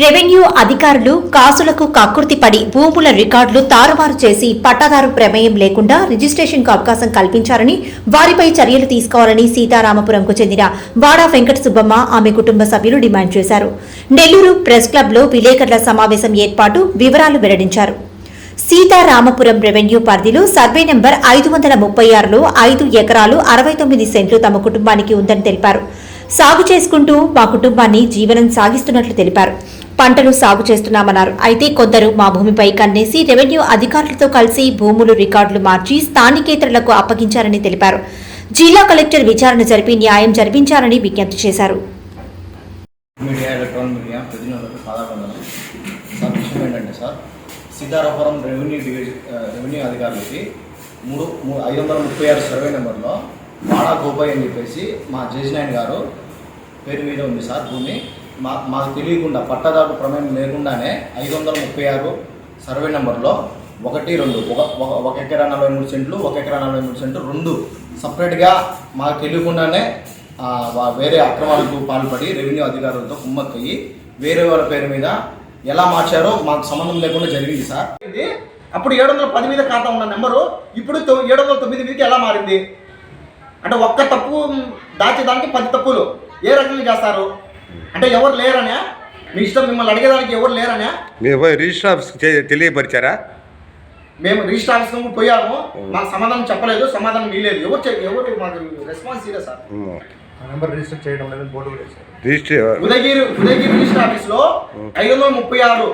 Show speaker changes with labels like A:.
A: Revenue అధికారులు కాసులకు కక్కుర్తిపడి భూముల రికార్డులు తారుమారు చేసి పట్టాదారు ప్రమేయం లేకుండా రిజిస్ట్రేషన్కు అవకాశం కల్పించారని వారిపై చర్యలు తీసుకోవాలని సీతారామపురంకు చెందిన వాడా వెంకట సుబ్బమ్మ ఆమె కుటుంబ సభ్యులు డిమాండ్ చేశారు. నెల్లూరు ప్రెస్ క్లబ్లో విలేకరుల సమావేశం ఏర్పాటు వివరాలు వెల్లడించారు. సీతారామపురం రెవెన్యూ పరిధిలో సర్వే నెంబర్ ఐదు వందల ముప్పై ఆరులో ఐదు ఎకరాలు అరవై తొమ్మిది సెంట్లు తమ కుటుంబానికి ఉందని తెలిపారు. సాగు చేసుకుంటూ మా కుటుంబాన్ని జీవనం సాగిస్తున్నట్లు తెలిపారు. పంటలు సాగు చేస్తున్నామన్నారు. అయితే కొందరు మా భూమిపై కన్నేసి రెవెన్యూ అధికారులతో కలిసి భూములు రికార్డులు మార్చి స్థానికేతరులకు అప్పగించారని తెలిపారు. జిల్లా కలెక్టర్ విచారణ జరిపి న్యాయం జరిపించాలని విజ్ఞప్తి చేశారు.
B: మీడియా ఎలక్ట్రానిక్ మీడియా ప్రతినిధులకు పాదాబంధనం సార్ విషయం ఏంటంటే sir Seetharapuram revenue division revenue అధికారులకి మూడు మూడు ఐదు వందల ముప్పై ఆరు సర్వే నెంబర్లో వాడా గోపాయ్ అని చెప్పేసి మా జడ్జి నాయన్ గారు పేరు మీద ఉంది సార్ భూమి. మా మాకు తెలియకుండా పట్టాదారు ప్రమేయం లేకుండానే ఐదు వందల ముప్పై ఆరు సర్వే నెంబర్లో ఒకటి రెండు ఒక ఒక ఒక ఎకరా నలభై మూడు సెంట్లు ఒక ఎకరా నలభై మూడు సెంట్లు రెండు సపరేట్గా మాకు తెలియకుండానే వేరే అక్రమాలకు పాల్పడి రెవెన్యూ అధికారులతో కుమ్మక్కయ్యి వేరే వాళ్ళ పేరు మీద ఎలా మార్చారో మాకు సంబంధం లేకుండా జరిగింది సార్. ఇది అప్పుడు ఏడు వందల పది మీద ఖాతా ఉన్న నెంబరు ఇప్పుడు ఏడు వందల తొమ్మిది మీదకి ఎలా మారింది? అంటే ఒక్క తప్పు దాచేదానికి పది తప్పులు. ఏ రకంగా చేస్తారు? అంటే ఎవరు లేరనే? మీ ఇష్టం మిమ్మల్ని అడిగేదానికి ఎవరు లేరనే?
C: మీరు పోయి రిజిస్టర్ ఆఫీస్కి తెలియపరిచారా?
B: మేము రిజిస్టర్ ఆఫీస్ నుండి పోయాము? మాకు సమాధానం చెప్పలేదు సమాధానం ఇవ్వలేదు ఎవరు చె- ఎవరు మాకు రెస్పాన్స్ ఇవ్వలేదు సార్?
C: ఉమ్.
D: ఆ నెంబర్ రిజిస్టర్ చేయడం లేదని బోర్డు కూడా వేశారు.
C: రిజిస్టర్
B: ఉదయగిరి ఉదయగిరి రిజిస్టర్ ఆఫీస్లో ఐదు వందల ముప్పై ఆరు.